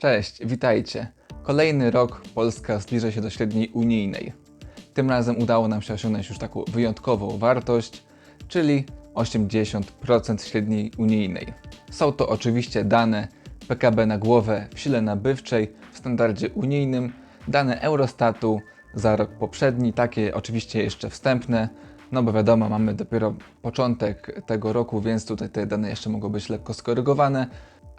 Cześć, witajcie. Kolejny rok Polska zbliża się do średniej unijnej. Tym razem udało nam się osiągnąć już taką wyjątkową wartość, czyli 80% średniej unijnej. Są to oczywiście dane PKB na głowę w sile nabywczej w standardzie unijnym, dane Eurostatu za rok poprzedni, takie oczywiście jeszcze wstępne, no bo wiadomo, mamy dopiero początek tego roku, więc tutaj te dane jeszcze mogą być lekko skorygowane,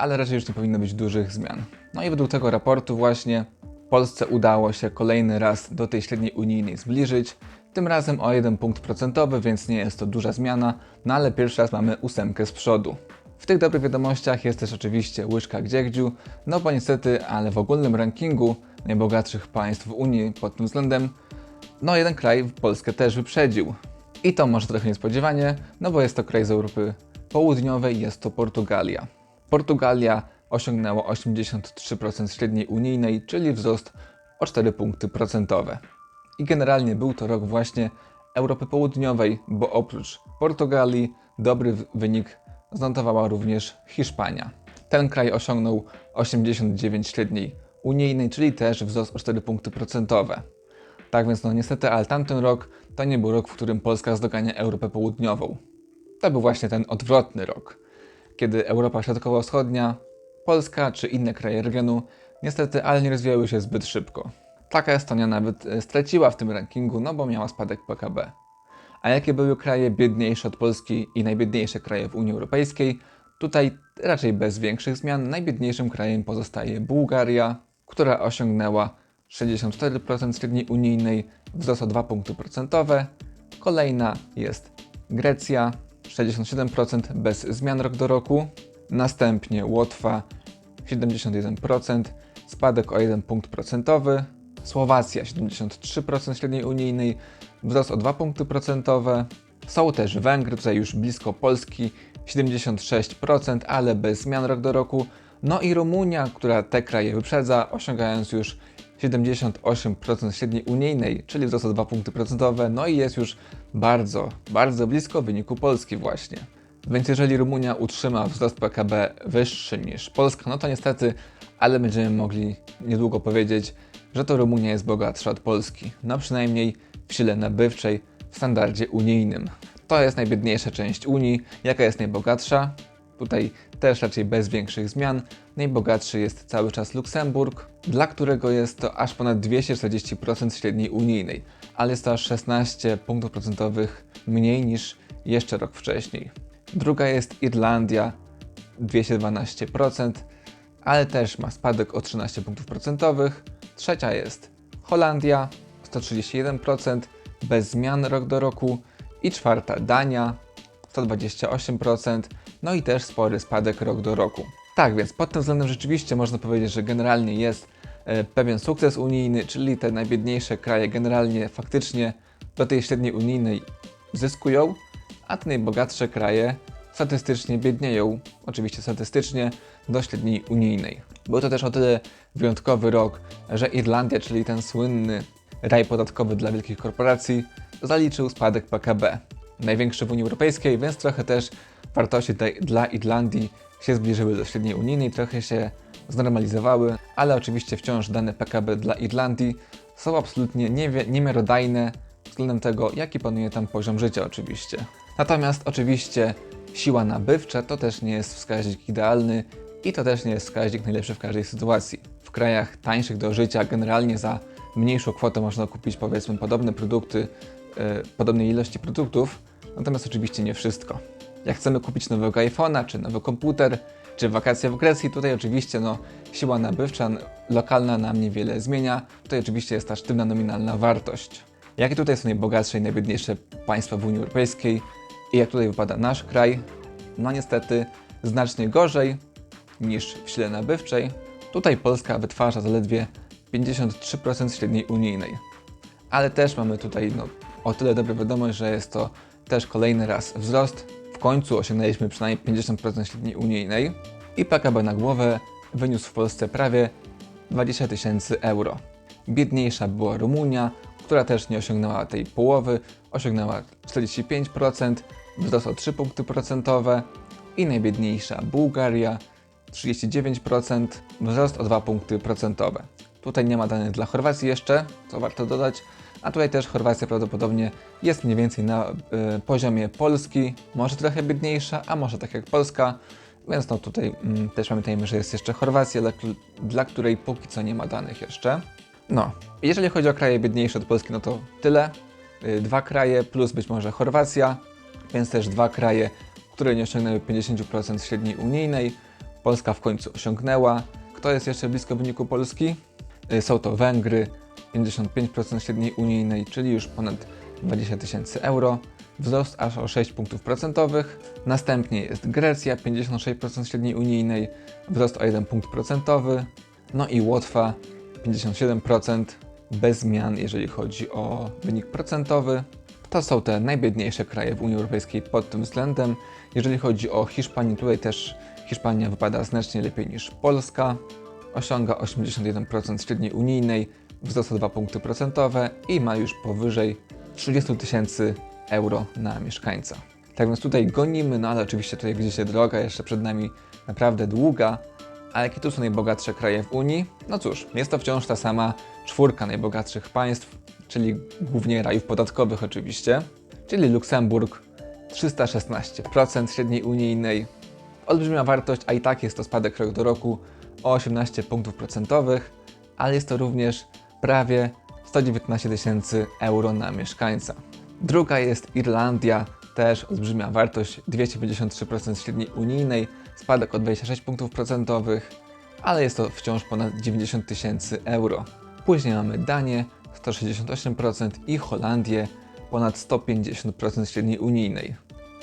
ale raczej już nie powinno być dużych zmian. No i według tego raportu właśnie Polsce udało się kolejny raz do tej średniej unijnej zbliżyć, tym razem o 1 punkt procentowy, więc nie jest to duża zmiana, no ale pierwszy raz mamy ósemkę z przodu. W tych dobrych wiadomościach jest też oczywiście łyżka gdziegdziu, no bo niestety, ale w ogólnym rankingu najbogatszych państw w Unii pod tym względem, no jeden kraj Polskę też wyprzedził. I to może trochę niespodziewanie, no bo jest to kraj z Europy Południowej, jest to Portugalia. Portugalia osiągnęła 83% średniej unijnej, czyli wzrost o 4 punkty procentowe. I generalnie był to rok właśnie Europy Południowej, bo oprócz Portugalii dobry wynik zanotowała również Hiszpania. Ten kraj osiągnął 89 średniej unijnej, czyli też wzrost o 4 punkty procentowe. Tak więc no niestety, ale tamten rok to nie był rok, w którym Polska zdogania Europę Południową. To był właśnie ten odwrotny rok, kiedy Europa Środkowo-Wschodnia, Polska czy inne kraje regionu niestety, ale nie rozwijały się zbyt szybko. Taka Estonia nawet e, straciła w tym rankingu, no bo miała spadek PKB. A jakie były kraje biedniejsze od Polski i najbiedniejsze kraje w Unii Europejskiej? Tutaj raczej bez większych zmian. Najbiedniejszym krajem pozostaje Bułgaria, która osiągnęła 64% średniej unijnej, wzrost o 2 punkty procentowe. Kolejna jest Grecja, 67% bez zmian rok do roku. Następnie Łotwa, 71%, spadek o 1 punkt procentowy. Słowacja 73% średniej unijnej, wzrost o 2 punkty procentowe. Są też Węgry, tutaj już blisko Polski, 76%, ale bez zmian rok do roku. No i Rumunia, która te kraje wyprzedza, osiągając już 78% średniej unijnej, czyli wzrost o 2 punkty procentowe, no i jest już bardzo, bardzo blisko wyniku Polski właśnie. Więc jeżeli Rumunia utrzyma wzrost PKB wyższy niż Polska, no to niestety, ale będziemy mogli niedługo powiedzieć, że to Rumunia jest bogatsza od Polski. No przynajmniej w sile nabywczej w standardzie unijnym. To jest najbiedniejsza część Unii. Jaka jest najbogatsza? Tutaj też raczej bez większych zmian. Najbogatszy jest cały czas Luksemburg, dla którego jest to aż ponad 240% średniej unijnej, ale jest to aż 16 punktów procentowych mniej niż jeszcze rok wcześniej. Druga jest Irlandia, 212%, ale też ma spadek o 13 punktów procentowych. Trzecia jest Holandia, 131%, bez zmian rok do roku. I czwarta Dania, 128%, no i też spory spadek rok do roku. Tak więc pod tym względem rzeczywiście można powiedzieć, że generalnie jest e, pewien sukces unijny, czyli te najbiedniejsze kraje generalnie faktycznie do tej średniej unijnej zyskują, a te najbogatsze kraje statystycznie biednieją, oczywiście statystycznie, do średniej unijnej. Był to też o tyle wyjątkowy rok, że Irlandia, czyli ten słynny raj podatkowy dla wielkich korporacji, zaliczył spadek PKB. Największy w Unii Europejskiej, więc trochę też wartości tej, dla Irlandii się zbliżyły do średniej unijnej, trochę się znormalizowały, ale oczywiście wciąż dane PKB dla Irlandii są absolutnie niemiarodajne względem tego, jaki panuje tam poziom życia oczywiście. Natomiast oczywiście siła nabywcza to też nie jest wskaźnik idealny i to też nie jest wskaźnik najlepszy w każdej sytuacji. W krajach tańszych do życia generalnie za mniejszą kwotę można kupić powiedzmy podobne produkty, e, podobnej ilości produktów, natomiast oczywiście nie wszystko. Jak chcemy kupić nowego iPhone'a, czy nowy komputer, czy wakacje w Grecji, tutaj oczywiście no, siła nabywcza lokalna nam niewiele zmienia. Tutaj oczywiście jest ta sztywna nominalna wartość. Jakie tutaj są najbogatsze i najbiedniejsze państwa w Unii Europejskiej i jak tutaj wypada nasz kraj? No niestety znacznie gorzej niż w sile nabywczej. Tutaj Polska wytwarza zaledwie 53% średniej unijnej. Ale też mamy tutaj no, o tyle dobrą wiadomość, że jest to też kolejny raz wzrost. W końcu osiągnęliśmy przynajmniej 50% średniej unijnej i PKB na głowę wyniósł w Polsce prawie 20 tysięcy euro. Biedniejsza była Rumunia, która też nie osiągnęła tej połowy, osiągnęła 45%, wzrost o 3 punkty procentowe i najbiedniejsza Bułgaria 39%, wzrost o 2 punkty procentowe. Tutaj nie ma danych dla Chorwacji jeszcze, co warto dodać, a tutaj też Chorwacja prawdopodobnie jest mniej więcej na y, poziomie Polski, może trochę biedniejsza, a może tak jak Polska, więc no tutaj mm, też pamiętajmy, że jest jeszcze Chorwacja, dla, dla której póki co nie ma danych jeszcze. No, jeżeli chodzi o kraje biedniejsze od Polski, no to tyle. Y, Dwa kraje plus być może Chorwacja, więc też dwa kraje, które nie osiągnęły 50% średniej unijnej. Polska w końcu osiągnęła. Kto jest jeszcze blisko wyniku Polski? Y, Są to Węgry, 55% średniej unijnej, czyli już ponad 20 tysięcy euro. Wzrost aż o 6 punktów procentowych. Następnie jest Grecja, 56% średniej unijnej, wzrost o 1 punkt procentowy. No i Łotwa, 57% bez zmian, jeżeli chodzi o wynik procentowy. To są te najbiedniejsze kraje w Unii Europejskiej pod tym względem. Jeżeli chodzi o Hiszpanię, tutaj też Hiszpania wypada znacznie lepiej niż Polska. Osiąga 81% średniej unijnej, wzrost o 2 punkty procentowe i ma już powyżej 30 tysięcy euro na mieszkańca. Tak więc tutaj gonimy, no ale oczywiście tutaj widzicie droga jeszcze przed nami naprawdę długa. A jakie tu są najbogatsze kraje w Unii? No cóż, jest to wciąż ta sama czwórka najbogatszych państw, czyli głównie rajów podatkowych oczywiście, czyli Luksemburg 316% średniej unijnej. Olbrzymia wartość, a i tak jest to spadek rok do roku o 18 punktów procentowych, ale jest to również prawie 119 tysięcy euro na mieszkańca. Druga jest Irlandia, też olbrzymia wartość 253% średniej unijnej, spadek o 26 punktów procentowych, ale jest to wciąż ponad 90 tysięcy euro. Później mamy Danię 168% i Holandię ponad 150% średniej unijnej.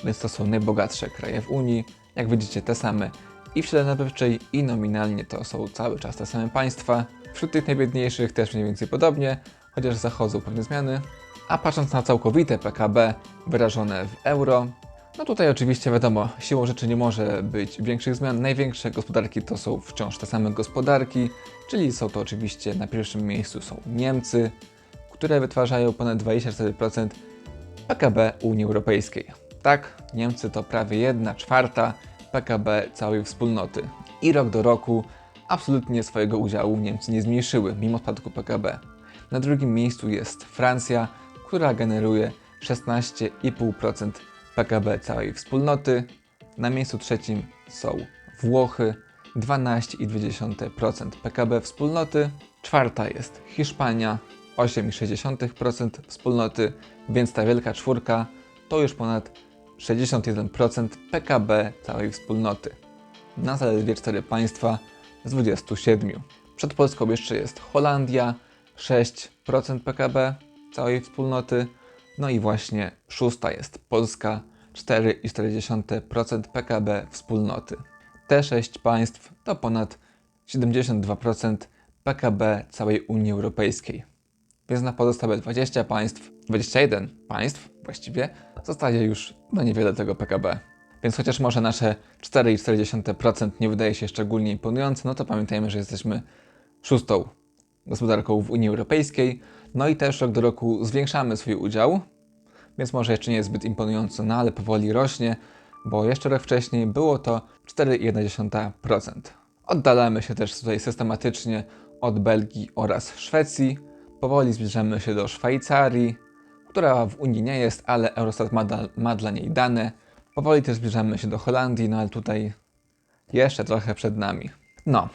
Więc to są najbogatsze kraje w Unii. Jak widzicie, te same i w sile nabywczej, i nominalnie to są cały czas te same państwa. Wśród tych najbiedniejszych też mniej więcej podobnie, chociaż zachodzą pewne zmiany. A patrząc na całkowite PKB wyrażone w euro, no tutaj oczywiście wiadomo, siłą rzeczy nie może być większych zmian. Największe gospodarki to są wciąż te same gospodarki, czyli są to oczywiście na pierwszym miejscu są Niemcy, które wytwarzają ponad 24% PKB Unii Europejskiej. Tak, Niemcy to prawie 1 czwarta PKB całej wspólnoty. I rok do roku absolutnie swojego udziału Niemcy nie zmniejszyły, mimo spadku PKB. Na drugim miejscu jest Francja, która generuje 16,5% PKB całej wspólnoty. Na miejscu trzecim są Włochy, 12,2% PKB wspólnoty. Czwarta jest Hiszpania, 8,6% wspólnoty, więc ta wielka czwórka to już ponad 61% PKB całej wspólnoty. Na zaledwie 4 państwa z 27. Przed Polską jeszcze jest Holandia, 6% PKB całej wspólnoty. No i właśnie szósta jest Polska, 4,4% PKB wspólnoty. Te 6 państw to ponad 72% PKB całej Unii Europejskiej. Więc na pozostałe 20 państw, 21 państw właściwie, zostaje już no niewiele tego PKB. Więc chociaż może nasze 4,4% nie wydaje się szczególnie imponujące, no to pamiętajmy, że jesteśmy szóstą gospodarką w Unii Europejskiej. No i też rok do roku zwiększamy swój udział, więc może jeszcze nie jest zbyt imponująco, no ale powoli rośnie, bo jeszcze rok wcześniej było to 4,1%. Oddalamy się też tutaj systematycznie od Belgii oraz Szwecji. Powoli zbliżamy się do Szwajcarii, która w Unii nie jest, ale Eurostat ma, da, ma dla niej dane. Powoli też zbliżamy się do Holandii, no ale tutaj jeszcze trochę przed nami. No,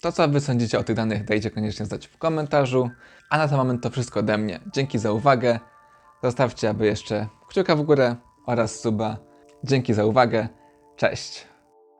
to co Wy sądzicie o tych danych, dajcie koniecznie znać w komentarzu. A na ten moment to wszystko ode mnie. Dzięki za uwagę. Zostawcie aby jeszcze kciuka w górę oraz suba. Dzięki za uwagę. Cześć.